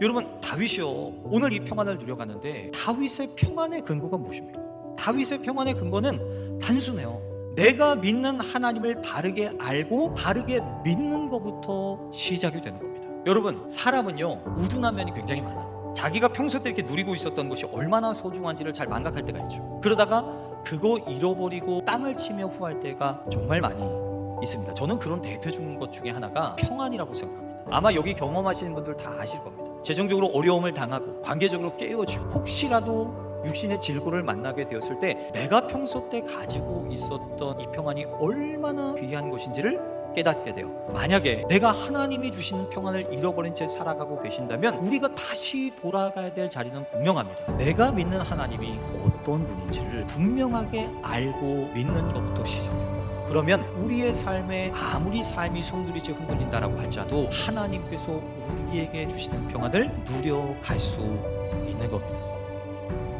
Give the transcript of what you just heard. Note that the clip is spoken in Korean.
여러분 다윗이요 오늘 이 평안을 누려가는데 다윗의 평안의 근거가 무엇입니까? 다윗의 평안의 근거는 단순해요. 내가 믿는 하나님을 바르게 알고 바르게 믿는 것부터 시작이 되는 겁니다. 여러분 사람은요 우둔한 면이 굉장히 많아요. 자기가 평소 때 이렇게 누리고 있었던 것이 얼마나 소중한지를 잘 망각할 때가 있죠. 그러다가 그거 잃어버리고 땅을 치며 후할 때가 정말 많이 있습니다. 저는 그런 대표적인 것 중에 하나가 평안이라고 생각합니다. 아마 여기 경험하시는 분들 다 아실 겁니다. 재정적으로 어려움을 당하고 관계적으로 깨어지고 혹시라도 육신의 질고를 만나게 되었을 때 내가 평소 때 가지고 있었던 이 평안이 얼마나 귀한 것인지를 깨닫게 돼요. 만약에 내가 하나님이 주시는 평안을 잃어버린 채 살아가고 계신다면 우리가 다시 돌아가야 될 자리는 분명합니다. 내가 믿는 하나님이 어떤 분인지를 분명하게 알고 믿는 것부터 시작돼요. 그러면 우리의 삶에 아무리 삶이 송두리째 흔들린다라고 할지라도 하나님께서 우리에게 주시는 평안을 누려갈 수 있는 겁니다.